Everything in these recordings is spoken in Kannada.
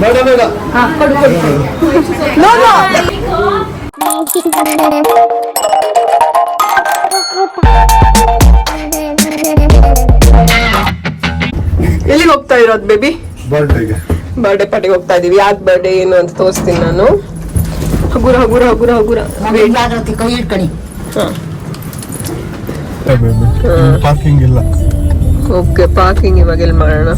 ಬೇಡ ಬೇಡ. ಎಲ್ಲಿಗೆ ಹೋಗ್ತಾ ಇರೋದು ಬೇಬಿ ಬರ್ಡೇಗೆ ಬರ್ಡೇ ಪಾರ್ಟಿಗೆ ಹೋಗ್ತಾ ಇದೀವಿ. ಯಾಕೆ ಬರ್ಡೇ ಏನು ಅಂತ ತೋರಿಸ್ತೀನಿ ನಾನು. ಹಗುರ ಹಗುರ ಹಗುರ ಹಗುರ. ಕೈ ಇಟ್ಕಣಿ ಪಾರ್ಕಿಂಗ್ ಇಲ್ಲ. ಓಕೆ ಪಾರ್ಕಿಂಗ್ ಇವಾಗ ಎಲ್ಲಿ ಮಾಡೋಣ.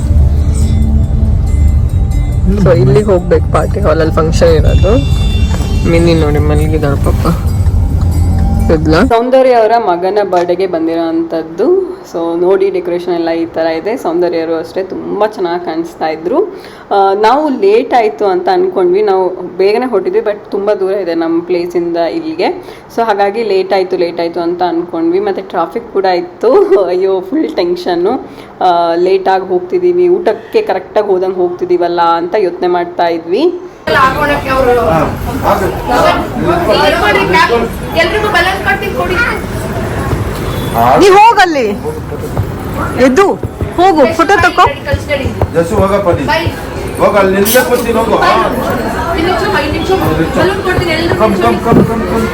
ಸೊ ಇಲ್ಲಿಗೆ ಹೋಗ್ಬೇಕು ಪಾರ್ಟಿ ಹಾಲಲ್ಲಿ ಫಂಕ್ಷನ್ ಇರೋದು. ಮಿನಿ ನೋಡಿ ಮಲಗಿದಾರ ಪಾಪ. ಸೌಂದರ್ಯ ಅವರ ಮಗನ ಬರ್ಡೇಗೆ ಬಂದಿರೋ ಅಂಥದ್ದು. ಸೊ ನೋಡಿ ಡೆಕೋರೇಷನ್ ಎಲ್ಲ ಈ ಥರ ಇದೆ. ಸೌಂದರ್ಯರು ಅಷ್ಟೇ ತುಂಬ ಚೆನ್ನಾಗಿ ಕಾಣಿಸ್ತಾ ಇದ್ರು. ನಾವು ಲೇಟ್ ಆಯಿತು ಅಂತ ಅಂದ್ಕೊಂಡ್ವಿ ನಾವು ಬೇಗನೆ ಹೊಟ್ಟಿದ್ವಿ ಬಟ್ ತುಂಬ ದೂರ ಇದೆ ನಮ್ಮ ಪ್ಲೇಸಿಂದ ಇಲ್ಲಿಗೆ. ಸೊ ಹಾಗಾಗಿ ಲೇಟ್ ಆಯಿತು ಲೇಟ್ ಆಯಿತು ಅಂತ ಅಂದ್ಕೊಂಡ್ವಿ ಮತ್ತು ಟ್ರಾಫಿಕ್ ಕೂಡ ಇತ್ತು. ಅಯ್ಯೋ ಫುಲ್ ಟೆನ್ಷನ್ನು ಲೇಟಾಗಿ ಹೋಗ್ತಿದ್ದೀವಿ ಊಟಕ್ಕೆ ಕರೆಕ್ಟಾಗಿ ಹೋದಂಗೆ ಹೋಗ್ತಿದ್ದೀವಲ್ಲ ಅಂತ ಯೋಚನೆ ಮಾಡ್ತಾ ಇದ್ವಿ. ಎಲ್ರಿಗೂ ಕೊಡಿ. ನೀ ಹೋಗಲ್ಲಿ. ಎದ್ದು ಹೋಗು ಫೋಟೋ ತಕೋ. ಜಸ್ಸು ಹೋಗಪ್ಪ ನೀ ಹೋಗ ಅಲ್ಲಿ ಕೂತೀನಿ ಹೋಗು. Come come come. ಕಮ್.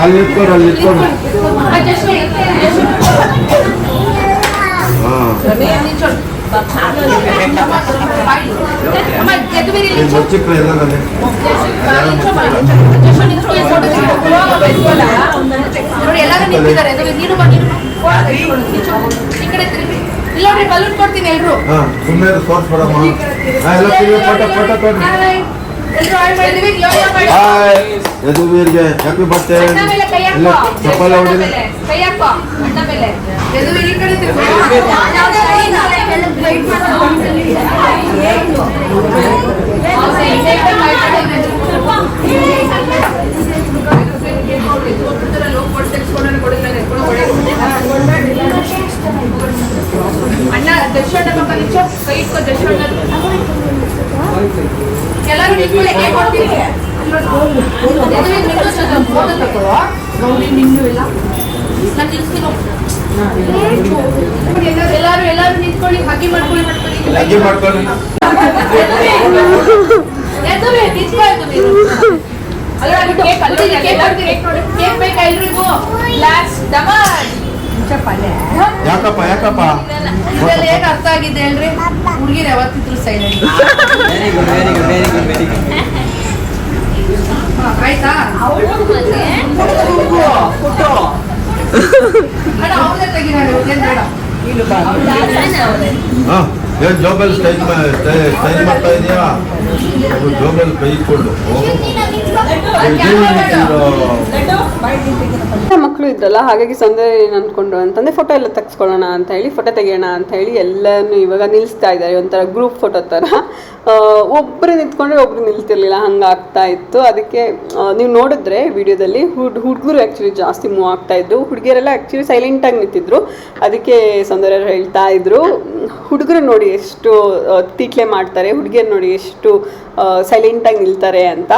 ಅಲ್ಲಿ ಇಟ್ಕೊಂಡು ಅಲ್ಲಿ ಇಟ್ಕೊಂಡು ಎಲ್ಲ ಎಲ್ಲರೂ ಕಡೆ ಹಾ ಸುಮ್ಮನೆ ತೋರ್ಸ್ಬೇಡಮ್ಮ ಹಾ ಎಲ್ಲ ಫೋಟೋ ಫೋಟೋ ಎಲ್ರು ಹಾಯ್ ಮಾಡಿದ್ವಿ ಯೋಗ ಮಾಡಿ ಹಾಯ್ ಯದುವೀರ್ಗೆ ಹ್ಯಾಪಿ ಬರ್ತ್ಡೇ ಅಣ್ಣ ಮೇಲೆ ಕೈ ಇಲ್ಲ ಹಾಕೋ ಚಪ್ಪಲ ಅಣ್ಣ ಹೊಡಿದೆ ಮೇಲೆ ಕೈ ಹಾಕೋ ಅಣ್ಣ ಮೇಲೆ ಯದು ಈ ಕಡೆ ತಿರುಗು ಅಣ್ಣ ದರ್ಶನ ಮಕ್ಕ ನಿಂಚೋ ಕೈ ಇಟ್ಕೋ ದರ್ಶನ ಎಲ್ಲರೂ ನಿಂತ್ಕೊಳ್ಳಿ ಕೈ ಕೊಡ್ತೀನಿ ಫೋಟೋ ತಗೊಳ್ಳೋ ಗೌರಿ ನಿಂದು ಇಲ್ಲ ನಾನು ನಿಲ್ಸ್ತೀನಿ ಎಲ್ಲರೂ ಎಲ್ಲರೂ ನಿಂತ್ಕೊಳ್ಳಿ ಹಗ್ಗಿ ಮಾಡ್ಕೊಳ್ಳಿ ಮಾಡ್ಕೊಳ್ಳಿ. ಅಜ್ಜಿ ಮಾಡ್ಕೊಳ್ಳಿ. ಎದುರು ನಿಂತ್ಕೊ ಎದ್ದು ನೀನು. ಅಲ್ಲ ಅದು ಕೇಕ್ ಅಲ್ಲಿ ಕೇಕ್ ಕೊಡ್ತೀನಿ. ಕೇಕ್ ಬೇಕಾ ಎಲ್ರಿಗೂ? ಲಾಸ್ಟ್ ಡಬಲ್ ಯಾಕಪ್ಪ ಯಾಕಪ್ಪ? ಇದೆಲ್ಲ ಹೇಗೆ ಅರ್ಥ ಆಗಿದೆ ಹೇಳ್ರಿ? ಹುಡುಗಿರು ಯಾವತ್ತಿದ್ರು ಸೈಲೆಂಟ್ ಆಯ್ತಾ? ಅಣ್ಣ ಅವಳೇ ತೆಗಿನಾಡು ಏನ್ ಬೇಡ. ಹಾ ಏನ್ ಜೋಬಲ್ ಸ್ಟೈಲ್ ಸ್ಟೈಲ್ ಮಾಡ್ತಾ ಇದೀಯಾ? ಹೋಗು. ಮಕ್ಕಳು ಇದ್ರಲ್ಲ ಹಾಗಾಗಿ ಸೌಂದರ್ಯ ಏನು ಅನ್ಕೊಂಡು ಅಂತಂದ್ರೆ ಫೋಟೋ ಎಲ್ಲ ತೆಗ್ಸ್ಕೊಳ್ಳೋಣ ಅಂತ ಹೇಳಿ ಫೋಟೋ ತೆಗೆಯೋಣ ಅಂತ ಹೇಳಿ ಎಲ್ಲನೂ ಇವಾಗ ನಿಲ್ಲಿಸ್ತಾ ಇದ್ದಾರೆ. ಒಂಥರ ಗ್ರೂಪ್ ಫೋಟೋ ಥರ ಆ, ಒಬ್ರು ನಿಂತ್ಕೊಂಡ್ರೆ ಒಬ್ರು ನಿಲ್ತಿರ್ಲಿಲ್ಲ ಹಂಗೆ ಆಗ್ತಾ ಇತ್ತು. ಅದಕ್ಕೆ ನೀವು ನೋಡಿದ್ರೆ ವಿಡಿಯೋದಲ್ಲಿ ಹುಡ್ ಹುಡುಗರು ಆ್ಯಕ್ಚುಲಿ ಜಾಸ್ತಿ ಮೂವ್ ಆಗ್ತಾ ಇದ್ರು. ಹುಡುಗಿಯರೆಲ್ಲ ಆ್ಯಕ್ಚುಲಿ ಸೈಲೆಂಟಾಗಿ ನಿಂತಿದ್ರು. ಅದಕ್ಕೆ ಸೌಂದರ್ಯ ಹೇಳ್ತಾ ಇದ್ರು. ಹುಡುಗರು ನೋಡಿ ಎಷ್ಟು ತೀಟ್ಲೆ ಮಾಡ್ತಾರೆ. ಹುಡುಗಿಯರು ನೋಡಿ ಎಷ್ಟು ಸೈಲೆಂಟಾಗಿ ನಿಲ್ತಾರೆ ಅಂತ.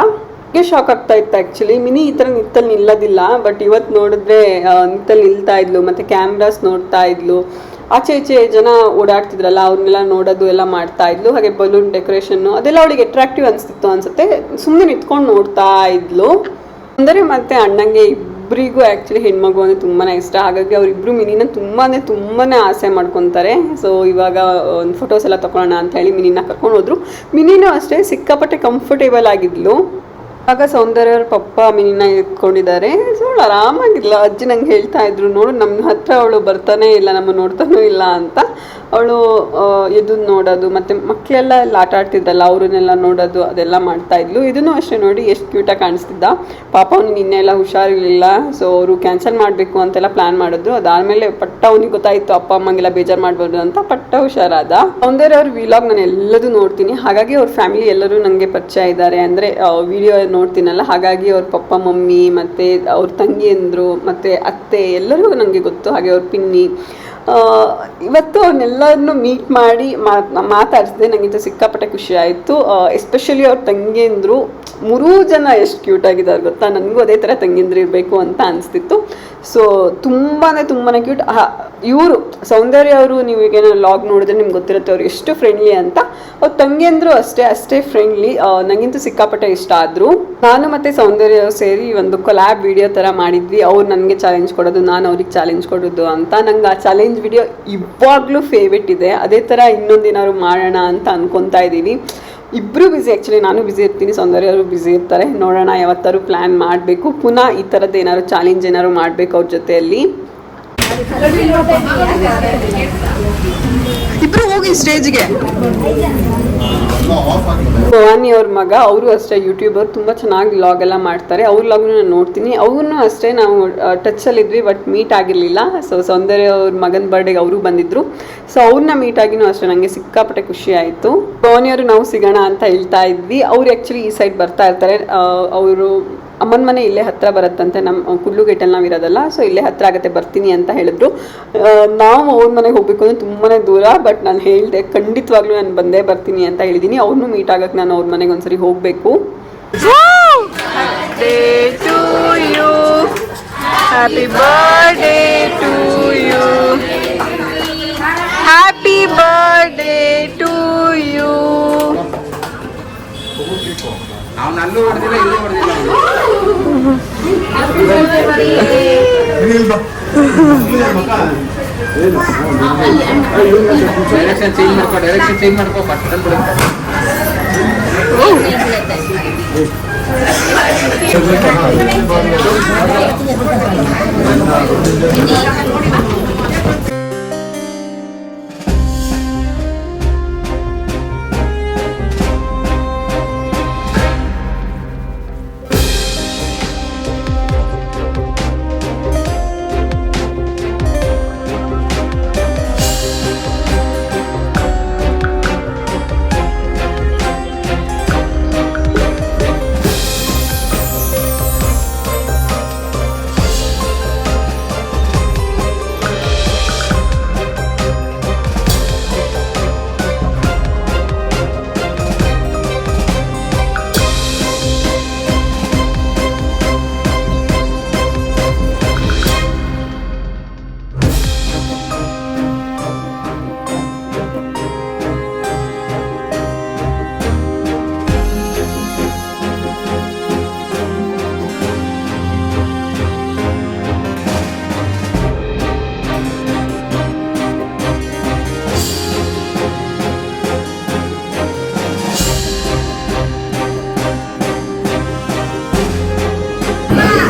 ಶಾಕ್ ಆಗ್ತಾ ಇತ್ತು ಆ್ಯಕ್ಚುಲಿ ಮಿನಿ ಈ ಥರ ನಿತ್ತಲ್ಲಿ ನಿಲ್ಲೋದಿಲ್ಲ. ಬಟ್ ಇವತ್ತು ನೋಡಿದ್ರೆ ನಿತ್ತಲ್ಲಿ ನಿಲ್ತಾ ಇದ್ಲು. ಮತ್ತು ಕ್ಯಾಮ್ರಾಸ್ ನೋಡ್ತಾ ಇದ್ಲು. ಆಚೆ ಈಚೆ ಜನ ಓಡಾಡ್ತಿದ್ರಲ್ಲ, ಅವ್ರನ್ನೆಲ್ಲ ನೋಡೋದು, ಎಲ್ಲ ಮಾಡ್ತಾ ಇದ್ಲು. ಹಾಗೆ ಬಲೂನ್ ಡೆಕೋರೇಷನ್ನು ಅದೆಲ್ಲ ಅವಳಿಗೆ ಅಟ್ರಾಕ್ಟಿವ್ ಅನಿಸ್ತಿತ್ತು ಅನ್ಸುತ್ತೆ. ಸುಮ್ಮನೆ ನಿಂತ್ಕೊಂಡು ನೋಡ್ತಾ ಇದ್ಲು. ಅಂದರೆ ಮತ್ತೆ ಅಣ್ಣಂಗೆ ಇಬ್ಬರಿಗೂ ಆ್ಯಕ್ಚುಲಿ ಹೆಣ್ಮಗು ಅಂದರೆ ತುಂಬಾ ಇಷ್ಟ. ಹಾಗಾಗಿ ಅವರಿಬ್ಬರು ಮಿನಿನ ತುಂಬಾ ತುಂಬಾ ಆಸೆ ಮಾಡ್ಕೊತಾರೆ. ಸೊ ಇವಾಗ ಒಂದು ಫೋಟೋಸ್ ಎಲ್ಲ ತಗೊಳ್ಳೋಣ ಅಂತ ಹೇಳಿ ಮಿನಿನ ಕರ್ಕೊಂಡು ಹೋದ್ರು. ಮಿನಿನೂ ಅಷ್ಟೇ ಸಿಕ್ಕಾಪಟ್ಟೆ ಕಂಫರ್ಟೇಬಲ್ ಆಗಿದ್ಲು. ಆಗ ಸೌಂದರ್ಯ ಅವ್ರ ಪಪ್ಪ ಮೀನಿನ ಎತ್ಕೊಂಡಿದ್ದಾರೆ ಸೊ ಅವಳು ಆರಾಮಾಗಿಲ್ಲ ಅಜ್ಜಿ ನಂಗೆ ಹೇಳ್ತಾ ಇದ್ರು, ನೋಡು ನಮ್ಮ ಹತ್ರ ಅವಳು ಬರ್ತಾನೆ ಇಲ್ಲ, ನಮ್ಮ ನೋಡ್ತಾನೂ ಇಲ್ಲ ಅಂತ. ಅವಳು ಇದನ್ನ ನೋಡೋದು, ಮತ್ತು ಮಕ್ಕಳೆಲ್ಲ ಎಲ್ಲ ಆಟ ಆಡ್ತಿದ್ದಲ್ಲ, ಅವ್ರನ್ನೆಲ್ಲ ನೋಡೋದು, ಅದೆಲ್ಲ ಮಾಡ್ತಾ ಇದ್ಲು. ಇದನ್ನು ಅಷ್ಟೇ ನೋಡಿ ಎಷ್ಟು ಕ್ಯೂಟಾಗಿ ಕಾಣಿಸ್ತಿದ್ದ. ಪಾಪ ಅವ್ನಿಗೆ ನಿನ್ನೆ ಎಲ್ಲ ಹುಷಾರಿರಲಿಲ್ಲ ಸೊ ಅವರು ಕ್ಯಾನ್ಸಲ್ ಮಾಡಬೇಕು ಅಂತೆಲ್ಲ ಪ್ಲಾನ್ ಮಾಡಿದ್ರು. ಅದಾದಮೇಲೆ ಪಟ್ಟ ಅವ್ನಿಗೆ ಗೊತ್ತಾಯಿತು, ಅಪ್ಪ, ಅಮ್ಮಂಗೆಲ್ಲ ಬೇಜಾರು ಮಾಡ್ಬೋದು ಅಂತ ಪಟ್ಟ ಹುಷಾರಾದ. ಸೌಂದರ್ಯ ಅವ್ರ ವಿಲಾಗ್ ನಾನು ಎಲ್ಲದೂ ನೋಡ್ತೀನಿ. ಹಾಗಾಗಿ ಅವ್ರ ಫ್ಯಾಮಿಲಿ ಎಲ್ಲರೂ ನನಗೆ ಪರಿಚಯ ಇದ್ದಾರೆ. ಅಂದರೆ ವಿಡಿಯೋ ನೋಡ್ತೀನಲ್ಲ, ಹಾಗಾಗಿ ಅವ್ರ ಪಪ್ಪ, ಮಮ್ಮಿ, ಮತ್ತು ಅವ್ರ ತಂಗಿಯಂದರು, ಮತ್ತು ಅತ್ತೆ ಎಲ್ಲರಿಗೂ ನನಗೆ ಗೊತ್ತು. ಹಾಗೆ ಅವ್ರ ಪಿನ್ನಿ ಇವತ್ತು ಅವ್ರನ್ನೆಲ್ಲರನ್ನು ಮೀಟ್ ಮಾಡಿ ಮಾತಾಡಿಸಿದೆ ನನಗಿಂತ ಸಿಕ್ಕಾಪಟ್ಟೆ ಖುಷಿ ಆಯಿತು. ಎಸ್ಪೆಷಲಿ ಅವ್ರ ತಂಗಿಯಂದ್ರು. ಮೂರೂ ಜನ ಎಷ್ಟು ಕ್ಯೂಟ್ ಆಗಿದ್ದಾರೆ ಗೊತ್ತಾ? ನನಗೂ ಅದೇ ಥರ ತಂಗಿಂದ್ರೆ ಇರಬೇಕು ಅಂತ ಅನಿಸ್ತಿತ್ತು. ಸೊ ತುಂಬಾ ತುಂಬಾ ಕ್ಯೂಟ್ ಇವರು, ಸೌಂದರ್ಯ ಅವರು, ನೀವು ಈಗ ಲಾಗ್ ನೋಡಿದ್ರೆ ನಿಮ್ಗೆ ಗೊತ್ತಿರುತ್ತೆ ಅವ್ರು ಎಷ್ಟು ಫ್ರೆಂಡ್ಲಿ ಅಂತ. ಅವ್ರ ತಂಗಿಯಂದ್ರು ಅಷ್ಟೇ ಅಷ್ಟೇ ಫ್ರೆಂಡ್ಲಿ ನನಗಂತೂ ಸಿಕ್ಕಾಪಟ್ಟೆ ಇಷ್ಟ ಆದರು. ನಾನು ಮತ್ತು ಸೌಂದರ್ಯ ಅವರು ಸೇರಿ ಒಂದು ಕೊಲ್ಯಾಬ್ ವಿಡಿಯೋ ಥರ ಮಾಡಿದ್ವಿ. ಅವ್ರು ನನಗೆ ಚಾಲೆಂಜ್ ಕೊಡೋದು, ನಾನು ಅವ್ರಿಗೆ ಚಾಲೆಂಜ್ ಕೊಡೋದು ಅಂತ. ನಂಗೆ ಆ ಚಾಲೆಂಜ್ ವಿಡಿಯೋ ಇವಾಗಲೂ ಫೇವ್ರೆಟ್ ಇದೆ. ಅದೇ ಥರ ಇನ್ನೊಂದೇನಾದ್ರು ಮಾಡೋಣ ಅಂತ ಅನ್ಕೊತಾ ಇದ್ದೀವಿ ಇಬ್ಬರು ಬ್ಯುಸಿ ಆ್ಯಕ್ಚುಲಿ ನಾನು ಬ್ಯುಸಿ ಇರ್ತೀನಿ ಸೌಂದರ್ಯರು ಬ್ಯುಸಿ ಇರ್ತಾರೆ. ನೋಡೋಣ, ಯಾವತ್ತಾದ್ರು ಪ್ಲ್ಯಾನ್ ಮಾಡಬೇಕು. ಪುನಃ ಈ ಥರದ್ದು ಏನಾದ್ರು ಚಾಲೆಂಜ್ ಏನಾದ್ರು ಮಾಡಬೇಕು ಅವ್ರ ಜೊತೆಯಲ್ಲಿ. ಇಬ್ಬರು ಹೋಗಿ ಸ್ಟೇಜ್ಗೆ ಭವಾನಿ ಅವ್ರ ಮಗ, ಅವರು ಅಷ್ಟೇ ಯೂಟ್ಯೂಬರ್ ತುಂಬ ಚೆನ್ನಾಗಿ ಲಾಗ್ ಎಲ್ಲ ಮಾಡ್ತಾರೆ. ಅವ್ರ ಲಾಗ್ನು ನಾನು ನೋಡ್ತೀನಿ. ಅವ್ರನ್ನು ಅಷ್ಟೇ ನಾವು ಟಚಲ್ಲಿದ್ವಿ ಬಟ್ ಮೀಟ್ ಆಗಿರಲಿಲ್ಲ. ಸೊ ಸೌಂದರ್ಯ ಅವ್ರ ಮಗನ ಬರ್ಡೇಗೆ ಅವರು ಬಂದಿದ್ರು. ಸೊ ಅವ್ರನ್ನ ಮೀಟ್ ಆಗಿನೂ ಅಷ್ಟೇ. ನನಗೆ ಸಿಕ್ಕಾಪಟ್ಟೆ ಖುಷಿ ಆಯಿತು. ಭವಾನಿ ಅವರು ನಾವು ಸಿಗೋಣ ಅಂತ ಹೇಳ್ತಾ ಇದ್ವಿ. ಅವ್ರು ಆ್ಯಕ್ಚುಲಿ ಈ ಸೈಡ್ ಬರ್ತಾ ಇರ್ತಾರೆ. ಅವರು ಅಮ್ಮನ ಮನೆ ಇಲ್ಲೇ ಹತ್ರ ಬರುತ್ತಂತೆ ನಮ್ಮ ಕುಡ್ಲು ಗೇಟಲ್ಲಿ ನಾವು ಇರೋದಲ್ಲ ಸೊ ಇಲ್ಲೇ ಹತ್ರ ಆಗುತ್ತೆ, ಬರ್ತೀನಿ ಅಂತ ಹೇಳಿದ್ರು. ನಾವು ಅವ್ರ ಮನೆಗೆ ಹೋಗಬೇಕು ಅಂದರೆ ತುಂಬಾ ದೂರ ಬಟ್ ನಾನು ಹೇಳಿದೆ, ಖಂಡಿತವಾಗ್ಲೂ ನಾನು ಬಂದೇ ಬರ್ತೀನಿ ಅಂತ ಹೇಳಿದ್ದೀನಿ ಅವ್ರನ್ನೂ ಮೀಟ್ ಆಗಕ್ಕೆ ನಾನು ಅವ್ರ ಮನೆಗೆ ಒಂದ್ಸರಿ ಹೋಗಬೇಕು. Happy birthday to you happy birthday to ಅವ್ನು ಅಲ್ಲೂ ಹೊಡೆದಿಲ್ಲ ಇಲ್ಲೂ ಹೊಡೆದಿಲ್ಲ ಡೈರೆಕ್ಷನ್ ಚೇಂಜ್ ಮಾಡ್ಕೋ ಡೈರೆಕ್ಷನ್ ಚೇಂಜ್ ಮಾಡ್ಕೋ ಫಸ್ಟ್ ಬಿಡು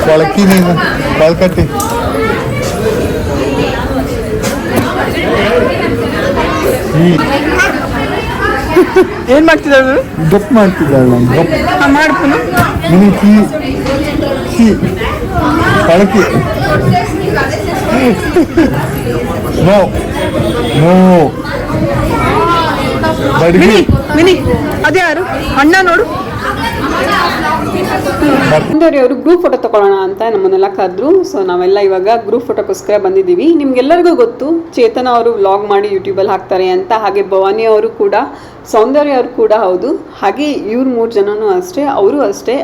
ಕೊಳಕಿ ನೀನು ಕೊಳ್ಕಟ್ಟಿ ಏನು ಮಾಡ್ತಿದ್ದಾರೆ ಗಪ್ ಮಾಡ್ತಿದ್ದಾಳೆ ನಾನು ಗಪ್ ಮಾಡ್ಕೊಂಡು ನಿನಗೆ ಕೀ ಕೀ ಕೊಳಕಿ ನೋ ನೋ ಬಡ್ಗಿ ಮಿನಿ ಅದ್ಯಾರು ಅಣ್ಣ ನೋಡು ಸೌಂದರ್ಯ ಅವರು ಗ್ರೂಪ್ ಫೋಟೋ ತಗೊಳ್ಳೋಣ ಅಂತ ನಮ್ಮನ್ನೆಲ್ಲ ಕರೆದ್ರು. ಸೊ ನಾವೆಲ್ಲ ಇವಾಗ ಗ್ರೂಪ್ ಫೋಟೋಕ್ಕೋಸ್ಕರ ಬಂದಿದ್ದೀವಿ. ನಿಮ್ಗೆಲ್ಲರಿಗೂ ಗೊತ್ತು ಚೇತನ ಅವರು ವ್ಲಾಗ್ ಮಾಡಿ ಯೂಟ್ಯೂಬಲ್ಲಿ ಹಾಕ್ತಾರೆ ಅಂತ. ಹಾಗೆ ಭವಾನಿ ಅವರು ಕೂಡ ಸೌಂದರ್ಯ ಅವರು ಕೂಡ ಹೌದು. ಹಾಗೆ ಇವ್ರು ಮೂರು ಜನನೂ ಅಷ್ಟೇ ಅವರು ಅಷ್ಟೇ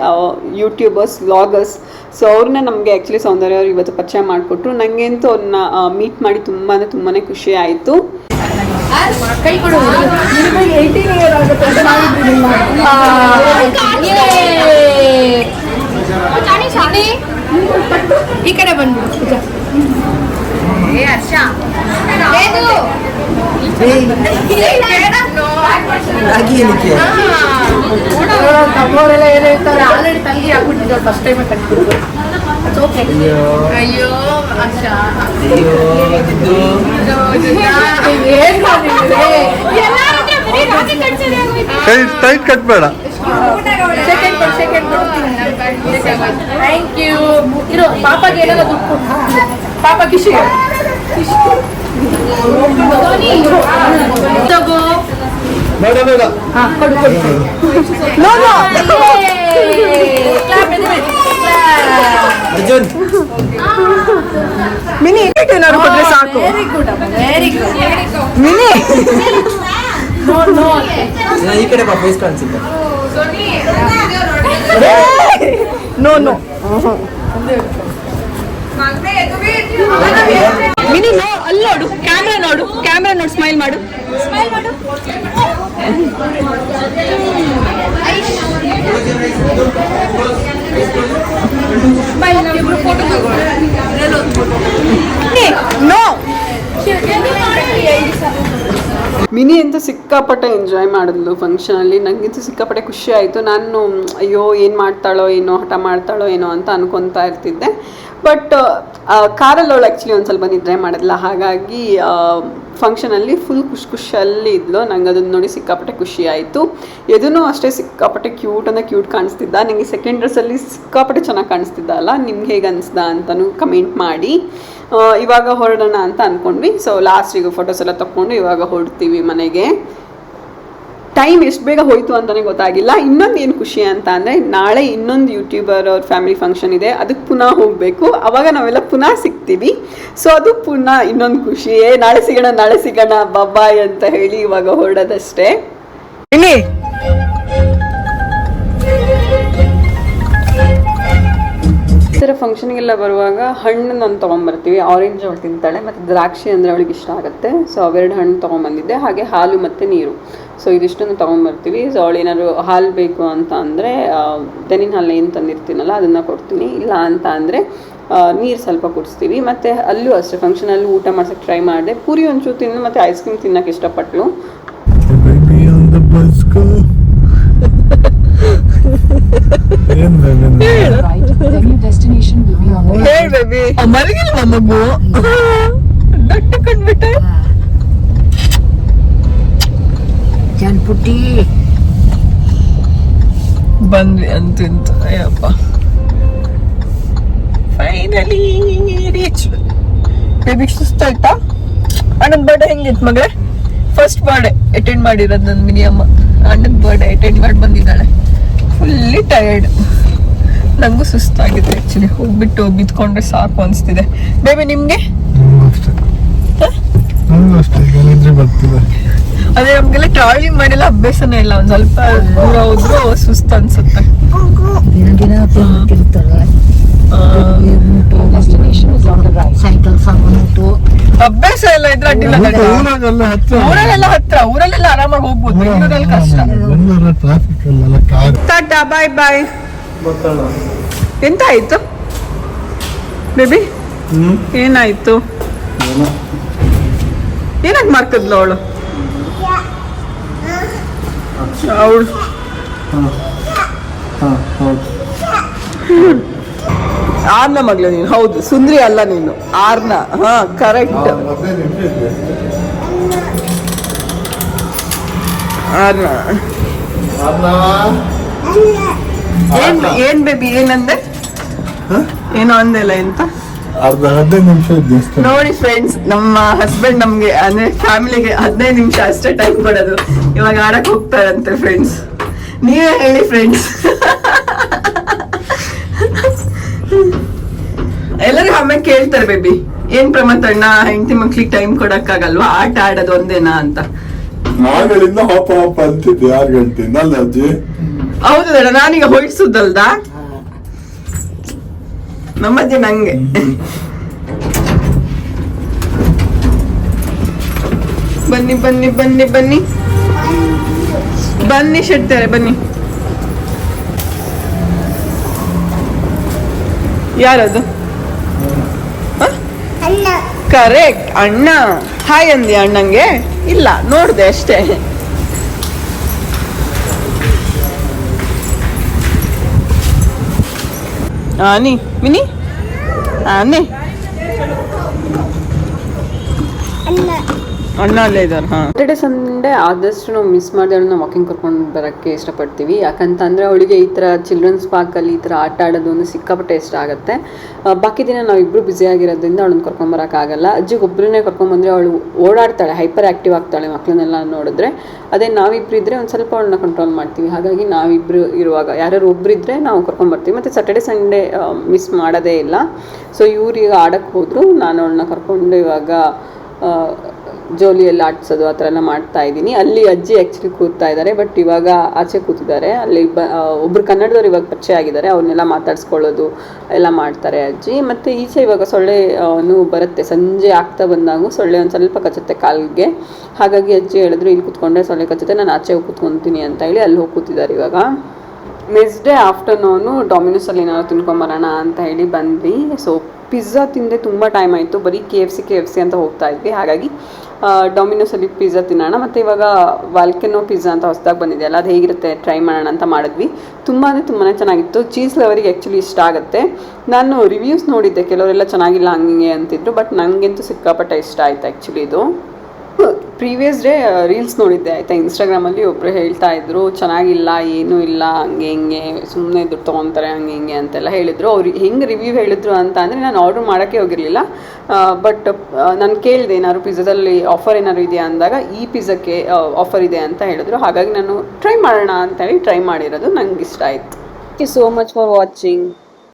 ಯೂಟ್ಯೂಬರ್ಸ್ ವ್ಲಾಗರ್ಸ್ ಸೊ ಅವ್ರನ್ನ ನಮಗೆ ಆ್ಯಕ್ಚುಲಿ ಸೌಂದರ್ಯ ಅವರು ಇವತ್ತು ಪರಿಚಯ ಮಾಡಿಕೊಟ್ರು. ನನಗೆ ಅಂತೂ ಅವ್ರನ್ನ ಮೀಟ್ ಮಾಡಿ ತುಂಬಾ ತುಂಬಾ ಖುಷಿ ಆಯಿತು. ಕೈ ಈ ಕಡೆ ಬಂದ್ಬಿಡು. ಏ ಹರ್ಷ. ಆಲ್ರೆಡಿ ತಂಗಿ ಫಸ್ಟ್ ಟೈಮ್ ಕಟ್ಬಿಟ್ಟು ಅಯ್ಯೋ ಹರ್ಷ. ಏನ್ ಟೈಟ್ ಕಟ್ಬೇಡ. ಸೆಕೆಂಡ್ ಸೆಕೆಂಡ್ ಕೊಡು ಥ್ಯಾಂಕ್ ಯು ಇರೋ ಪಾಪಗೆ ಏನಾರ ದುಡ್ಡು ಕೊಡು. ಪಾಪ ಕಿಶಿ ಅರ್ಜುನ್. ಮಿನಿ ಏನಾದ್ರು ಕೊಟ್ರೆ ಸಾಕು. Very good Mini. ಈ ಕಡೆ ಬಾ ಫೇಸ್ ಕಾಣಿಸುತ್ತೆ. ನೋ ನೋ ಮಿನಿ ನೋ ಅಲ್ಲಿ ನೋಡು. ಕ್ಯಾಮ್ರಾ ನೋಡು. ಕ್ಯಾಮ್ರಾ ನೋಡು ಸ್ಮೈಲ್ ಮಾಡು. ಸ್ಮೈಲ್ ಮಾಡು. ನೋ ಮಿನಿ ಅಂತೂ ಸಿಕ್ಕಾಪಟ್ಟೆ ಎಂಜಾಯ್ ಮಾಡಿದ್ಲು ಫಂಕ್ಷನಲ್ಲಿ ನನಗಂತೂ ಸಿಕ್ಕಾಪಟ್ಟೆ ಖುಷಿ ಆಯಿತು. ನಾನು, ಅಯ್ಯೋ, ಏನು ಮಾಡ್ತಾಳೋ, ಏನೋ ಹಠ ಮಾಡ್ತಾಳೋ, ಏನೋ ಅಂತ ಅನ್ಕೊತಾ ಇರ್ತಿದ್ದೆ. ಬಟ್ ಕಾರಲ್ಲಿ ಅವಳು ಆ್ಯಕ್ಚುಲಿ ಒಂದು ಸ್ವಲ್ಪ ನಿದ್ರೆ ಮಾಡಿದ್ಲ. ಹಾಗಾಗಿ ಫಂಕ್ಷನಲ್ಲಿ ಫುಲ್ ಖುಷಿ ಖುಷಿಯಲ್ಲಿ ಇದ್ಲು. ನಂಗೆ ಅದನ್ನು ನೋಡಿ ಸಿಕ್ಕಾಪಟ್ಟೆ ಖುಷಿ ಆಯಿತು. ಎದೂ ಅಷ್ಟೇ ಸಿಕ್ಕಾಪಟ್ಟೆ ಕ್ಯೂಟ್ ಅಂದರೆ ಕ್ಯೂಟ್ ಕಾಣಿಸ್ತಿದ್ದ. ನನಗೆ ಸೆಕೆಂಡ್ ಡ್ರೆಸ್ಸಲ್ಲಿ ಸಿಕ್ಕಾಪಟ್ಟೆ ಚೆನ್ನಾಗಿ ಕಾಣಿಸ್ತಿದ್ದ ಅಲ್ಲ. ನಿಮ್ಗೆ ಹೇಗೆ ಅನಿಸ್ದ ಅಂತಲೂ ಕಮೆಂಟ್ ಮಾಡಿ. ಇವಾಗ ಹೊರಡೋಣ ಅಂತ ಅಂದ್ಕೊಂಡ್ವಿ ಸೊ ಲಾಸ್ಟಿಗೆ ಫೋಟೋಸ್ ಎಲ್ಲ ತಗೊಂಡು ಇವಾಗ ಹೊರಡ್ತೀವಿ ಮನೆಗೆ. ಟೈಮ್ ಎಷ್ಟು ಬೇಗ ಹೋಯ್ತು ಅಂತಲೇ ಗೊತ್ತಾಗಿಲ್ಲ. ಇನ್ನೊಂದು ಏನು ಖುಷಿ ಅಂತ ಅಂದರೆ, ನಾಳೆ ಇನ್ನೊಂದು ಯೂಟ್ಯೂಬರ್ ಅವ್ರ ಫ್ಯಾಮಿಲಿ ಫಂಕ್ಷನ್ ಇದೆ. ಅದಕ್ಕೆ ಪುನಃ ಹೋಗಬೇಕು. ಅವಾಗ ನಾವೆಲ್ಲ ಪುನಃ ಸಿಗ್ತೀವಿ. ಸೊ ಅದು ಪುನಃ ಇನ್ನೊಂದು ಖುಷಿ. ಏ, ನಾಳೆ ಸಿಗೋಣ ನಾಳೆ ಸಿಗೋಣ ಬಾಬಾಯ್ ಅಂತ ಹೇಳಿ ಇವಾಗ ಹೊರಡೋದಷ್ಟೇ. ಈ ಥರ ಫಂಕ್ಷನ್ಗೆಲ್ಲ ಬರುವಾಗ ಹಣ್ಣು ನಾನು ತೊಗೊಂಬರ್ತೀವಿ. ಆರೆಂಜ್ ಅವಳು ತಿಂತಾಳೆ, ಮತ್ತು ದ್ರಾಕ್ಷಿ ಅಂದರೆ ಅವಳಿಗೆ ಇಷ್ಟ ಆಗುತ್ತೆ. ಸೊ ಅವೆರಡು ಹಣ್ಣು ತೊಗೊಂಬಂದಿದ್ದೆ, ಹಾಗೆ ಹಾಲು ಮತ್ತು ನೀರು. ಸೊ ಇದಿಷ್ಟನ್ನು ತೊಗೊಂಬರ್ತೀವಿ. ಸೊ ಅವಳು ಹಾಲು ಬೇಕು ಅಂತ ಅಂದರೆ ತೆನಿನ ಹಾಲು ಏನು ತಂದಿರ್ತೀನಲ್ಲ, ಅದನ್ನು ಕೊಡ್ತೀನಿ. ಇಲ್ಲ ಅಂತ ಅಂದರೆ ನೀರು ಸ್ವಲ್ಪ ಕುಡಿಸ್ತೀವಿ. ಮತ್ತು ಅಲ್ಲೂ ಅಷ್ಟೇ ಫಂಕ್ಷನಲ್ಲಿ ಊಟ ಮಾಡ್ಸೋಕ್ಕೆ ಟ್ರೈ ಮಾಡಿದೆ. ಪೂರಿ ಒಂಚೂರು ತಿಂದು, ಮತ್ತು ಐಸ್ ಕ್ರೀಮ್ ತಿನ್ನೋಕ್ಕೆ ಇಷ್ಟಪಟ್ಲು ಮಲಗಿಲ್ವ ಮಗು ದೊಡ್ಡ ಕಂಡ್ಬಿಟ್ಟೆ ಜನ್ಪುಟ್ಟಿ ಬಂದ್ವಿ ಅಂತಿಂತ. ಅಯ್ಯಪ್ಪ. ಫೈನಲಿ ರೀಚ್ ಬೇಬಿ ಸುಸ್ತಾಯ್ತಾ? ಅಣ್ಣನ ಬರ್ಡೇ ಹೆಂಗಿತ್ತು ಮಗಳೇ? ಫಸ್ಟ್ ಬರ್ಡೇ ಅಟೆಂಡ್ ಮಾಡಿರೋದು ನನ್ನ ಮಿನಿಯಮ್ಮ ಅಣ್ಣನ ಬರ್ಡೇ ಅಟೆಂಡ್ ಮಾಡಿ ಬಂದಿದ್ದಾಳೆ. ಫುಲ್ಲಿ ಟಯರ್ಡ್ ನನಗೂ ಸುಸ್ತಾಗಿದೆ ಆ್ಯಕ್ಚುಲಿ ಹೋಗ್ಬಿಟ್ಟು ಬಿದ್ಕೊಂಡ್ರೆ ಸಾಕು ಅನಿಸ್ತಿದೆ. ಬೇಬಿ ನಿಮಗೆ? ಅದೇ ನಮಗೆಲ್ಲ ಟ್ರಾವೆಲಿಂಗ್ ಮಾಡಿಲ್ಲ ಅಭ್ಯಾಸನೇ ಇಲ್ಲ. ಒಂದು ಸ್ವಲ್ಪ ದೂರ ಹೋದ್ರು ಸುಸ್ತು ಅನ್ಸುತ್ತೆ. ಸೈಕಲ್ ಸಾಮಾನು ಅಭ್ಯಾಸ ಎಲ್ಲ ಇದ್ರೆ ಅಡ್ಡಿಲ್ಲ ಊರಾಗೆಲ್ಲ ಹತ್ರ ಊರಲ್ಲೆಲ್ಲ ಹತ್ರ ಊರಲ್ಲೆಲ್ಲ ಆರಾಮಾಗಿ ಹೋಗ್ಬೋದು ಬೆಂಗಳೂರಲ್ಲಿ ಕಷ್ಟ. ಟ್ರಾಫಿಕ್ ಅಲ್ಲೆಲ್ಲ ಕಾರ್ ಟಾಟಾ ಬಾಯ್ ಬಾಯ್ ಎಂತ ಆಯ್ತು ಬೇಬಿ ಏನಾಯ್ತು? ಏನಾಗ್ ಮಾರ್ಕದ್ಲು ಅವಳು? ಅವಳು? ಆರ್ನ ಮಗಳು ನೀನು. ಹೌದು ಸುಂದ್ರಿ ಅಲ್ಲ ನೀನು. ಆರ್ನ. ಹಾ ಕರೆಕ್ಟ್ ಆರ್ನ. ಏನ್ ಏನ್ ಬೇಬಿ ಏನಂದೆ? ಏನೋ ಅಂದೆಲ್ಲ ಎಂತ? ಅರ್ಧ ಹದಿನೈದು ನಿಮಿಷ ಇದ್ದು ಅಷ್ಟೇ. ನೋಡಿ ಫ್ರೆಂಡ್ಸ್ ನಮ್ಮ ಹಸ್ಬೆಂಡ್ ನಮ್ಗೆ ಅಂದ್ರೆ ಫ್ಯಾಮಿಲಿಗೆ ಹದಿನೈದು ನಿಮಿಷ ಅಷ್ಟೇ ಟೈಮ್ ಕೊಡೋದು. ಇವಾಗ ಆಡಕ್ ಹೋಗ್ತಾರಂತೆ ಫ್ರೆಂಡ್ಸ್ ನೀವೇ ಹೇಳಿ ಫ್ರೆಂಡ್ಸ್ ಆಮೇಲೆ ಕೇಳ್ತಾರೆ ಬೇಬಿ ಏನ್ ಪ್ರಮಾತಣ್ಣ ಅಣ್ಣ ಹೆಂಡತಿ ಮಕ್ಳಿಗೆ ಟೈಮ್ ಕೊಡಕ್ಕಾಗಲ್ವಾ? ಆಟ ಆಡೋದು ಒಂದೇನಾ ಅಂತ. ಆಗಳಿಂದ ಹಾಪ ಹಾಪ ಅಂತಿದ್ದೆ ಆರು ಗಂಟೆಯಿಂದ ಅಲ್ಲ ಅಜ್ಜಿ ಹೌದು ದಡ ನಾನೀಗ ಹೊಯ್ಸುದಲ್ದ ನಮ್ಮಜ್ಜಿ ನಂಗೆ. ಬನ್ನಿ ಬನ್ನಿ ಬನ್ನಿ ಬನ್ನಿ. ಬನ್ನಿ ಶೆಡ್ತಾರೆ ಬನ್ನಿ. ಯಾರದು? ಕರೆಕ್ಟ್ ಅಣ್ಣ. ಹಾಯ್ ಅಂದಿ ಅಣ್ಣಂಗೆ? ಇಲ್ಲ ನೋಡ್ದೆ ಅಷ್ಟೇ. ಆನಿ ಮಿನಿ ಆನೆ ಅಣ್ಣ ಅಲ್ಲೇ ಇದ್ದಾರೆ ಸಂಡೇ ಆದಷ್ಟು ನಾವು ಮಿಸ್ ಮಾಡಿದೆ ನಾವು ವಾಕಿಂಗ್ ಕರ್ಕೊಂಡು ಬರೋಕ್ಕೆ ಇಷ್ಟಪಡ್ತೀವಿ. ಯಾಕಂತಂದರೆ ಅವಳಿಗೆ ಈ ಥರ ಚಿಲ್ಡ್ರನ್ಸ್ ಪಾರ್ಕಲ್ಲಿ ಈ ಥರ ಆಟ ಆಡೋದು ಒಂದು ಸಿಕ್ಕಾಪಟ್ಟೆ ಇಷ್ಟ ಆಗುತ್ತೆ. ಬಾಕಿ ದಿನ ನಾವಿಬ್ಬರು ಆಗಿರೋದ್ರಿಂದ ಅವಳನ್ನ ಕರ್ಕೊಂಬರೋಕ್ಕಾಗಲ್ಲ ಅಜ್ಜಿಗೆ ಒಬ್ಬರನ್ನೇ ಕರ್ಕೊಂಬಂದರೆ ಅವಳು ಓಡಾಡ್ತಾಳೆ ಹೈಪರ್ ಆ್ಯಕ್ಟಿವ್ ಆಗ್ತಾಳೆ ಮಕ್ಕಳನ್ನೆಲ್ಲ ನೋಡಿದ್ರೆ. ಅದೇ ನಾವಿಬ್ಬರು ಇದ್ದರೆ ಒಂದು ಸ್ವಲ್ಪ ಅವಳನ್ನ ಕಂಟ್ರೋಲ್ ಮಾಡ್ತೀವಿ. ಹಾಗಾಗಿ ನಾವಿಬ್ಬರು ಇರುವಾಗ ಯಾರ್ಯಾರು ಒಬ್ರು ಇದ್ದರೆ ನಾವು ಕರ್ಕೊಂಬರ್ತೀವಿ ಮತ್ತು ಸಾಟರ್ಡೆ ಸಂಡೇ ಮಿಸ್ ಮಾಡೋದೇ ಇಲ್ಲ. ಸೊ ಇವ್ರು ಈಗ ಆಡೋಕ್ಕೆ ಹೋದರು, ನಾನು ಅವಳನ್ನ ಕರ್ಕೊಂಡು ಇವಾಗ ಜೋಲಿಯಲ್ಲಿ ಆಡ್ಸೋದು ಆ ಥರ ಎಲ್ಲ ಮಾಡ್ತಾ ಇದ್ದೀನಿ. ಅಲ್ಲಿ ಅಜ್ಜಿ ಆ್ಯಕ್ಚುಲಿ ಕೂತಾ ಇದ್ದಾರೆ ಬಟ್ ಇವಾಗ ಆಚೆ ಕೂತಿದ್ದಾರೆ. ಅಲ್ಲಿ ಬ ಒಬ್ಬರು ಕನ್ನಡದವ್ರು ಇವಾಗ ಪರಿಚಯ ಆಗಿದ್ದಾರೆ. ಅವ್ರನ್ನೆಲ್ಲ ಮಾತಾಡ್ಸ್ಕೊಳ್ಳೋದು ಎಲ್ಲ ಮಾಡ್ತಾರೆ ಅಜ್ಜಿ. ಮತ್ತು ಈಚೆ ಇವಾಗ ಸೊಳ್ಳೆ ನೋವು ಬರುತ್ತೆ. ಸಂಜೆ ಆಗ್ತಾ ಬಂದಾಗೂ ಸೊಳ್ಳೆ ಒಂದು ಸ್ವಲ್ಪ ಕಚ್ಚುತ್ತೆ ಕಾಲಿಗೆ. ಹಾಗಾಗಿ ಅಜ್ಜಿ ಹೇಳಿದ್ರು, ಇಲ್ಲಿ ಕೂತ್ಕೊಂಡ್ರೆ ಸೊಳ್ಳೆ ಕಚ್ಚುತ್ತೆ, ನಾನು ಆಚೆ ಹೋಗಿ ಕೂತ್ಕೊತೀನಿ ಅಂತ ಹೇಳಿ ಅಲ್ಲಿ ಹೋಗಿ ಕೂತಿದ್ದಾರೆ ಇವಾಗ. ನೆಕ್ಸ್ಟ್ ಡೇ ಆಫ್ಟರ್ನೂನು ಡಾಮಿನೋಸಲ್ಲಿ ಏನಾದ್ರು ತಿನ್ಕೊಂಬರೋಣ ಅಂತ ಹೇಳಿ ಬಂದ್ವಿ. ಸೊ ಪಿಜ್ಜಾ ತಿಂದೆ ತುಂಬ ಟೈಮ್ ಆಯಿತು. ಬರೀ K F C K F C ಅಂತ ಹೋಗ್ತಾ ಇದ್ವಿ. ಹಾಗಾಗಿ ಡಾಮಿನೋಸಲ್ಲಿ ಪಿಜ್ಜಾ ತಿನ್ನೋಣ, ಮತ್ತು ಇವಾಗ ವಾಲ್ಕೆನೋ ಪಿಜ್ಜಾ ಅಂತ ಹೊಸದಾಗಿ ಬಂದಿದೆಯಲ್ಲ ಅದು ಹೇಗಿರುತ್ತೆ ಟ್ರೈ ಮಾಡೋಣ ಅಂತ ಮಾಡಿದ್ವಿ. ತುಂಬ ಅಂದರೆ ತುಂಬಾ ಚೆನ್ನಾಗಿತ್ತು ಚೀಸ್ ಲವರಿಗೆ ಆ್ಯಕ್ಚುಲಿ ಇಷ್ಟ ಆಗುತ್ತೆ. ನಾನು ರಿವ್ಯೂಸ್ ನೋಡಿದ್ದೆ, ಕೆಲವರೆಲ್ಲ ಚೆನ್ನಾಗಿಲ್ಲ ಹಂಗೆ ಅಂತಿದ್ರು ಬಟ್ ನನಗಂತೂ ಸಿಕ್ಕಾಪಟ್ಟೆ ಇಷ್ಟ ಆಯ್ತು ಆ್ಯಕ್ಚುಲಿ ಇದು. ಪ್ರೀವಿಯಸ್ ಡೇ ರೀಲ್ಸ್ ನೋಡಿದ್ದೆ, ಆಯಿತಾ? ಇನ್ಸ್ಟಾಗ್ರಾಮಲ್ಲಿ ಒಬ್ಬರು ಹೇಳ್ತಾ ಇದ್ರು, ಚೆನ್ನಾಗಿಲ್ಲ, ಏನೂ ಇಲ್ಲ, ಹಂಗೆ, ಹಿಂಗೆ ಸುಮ್ಮನೆ ದುಡ್ಡು ತೊಗೊತಾರೆ, ಹಂಗೆ, ಹಿಂಗೆ ಅಂತೆಲ್ಲ ಹೇಳಿದರು. ಅವ್ರು ಹೆಂಗೆ ರಿವ್ಯೂ ಹೇಳಿದ್ರು ಅಂತ ಅಂದರೆ, ನಾನು ಆರ್ಡ್ರ್ ಮಾಡೋಕ್ಕೆ ಹೋಗಿರಲಿಲ್ಲ ಬಟ್ ನಾನು ಕೇಳಿದೆ, ಏನಾದ್ರು ಪಿಜ್ಜಾದಲ್ಲಿ ಆಫರ್ ಏನಾದ್ರು ಇದೆಯಾ? ಅಂದಾಗ, ಈ ಪಿಜ್ಜಾಕ್ಕೆ ಆಫರ್ ಇದೆ ಅಂತ ಹೇಳಿದ್ರು. ಹಾಗಾಗಿ ನಾನು ಟ್ರೈ ಮಾಡೋಣ ಅಂತ ಹೇಳಿ ಟ್ರೈ ಮಾಡಿರೋದು ನಂಗೆ ಇಷ್ಟ ಆಯಿತು. Thank you so much for watching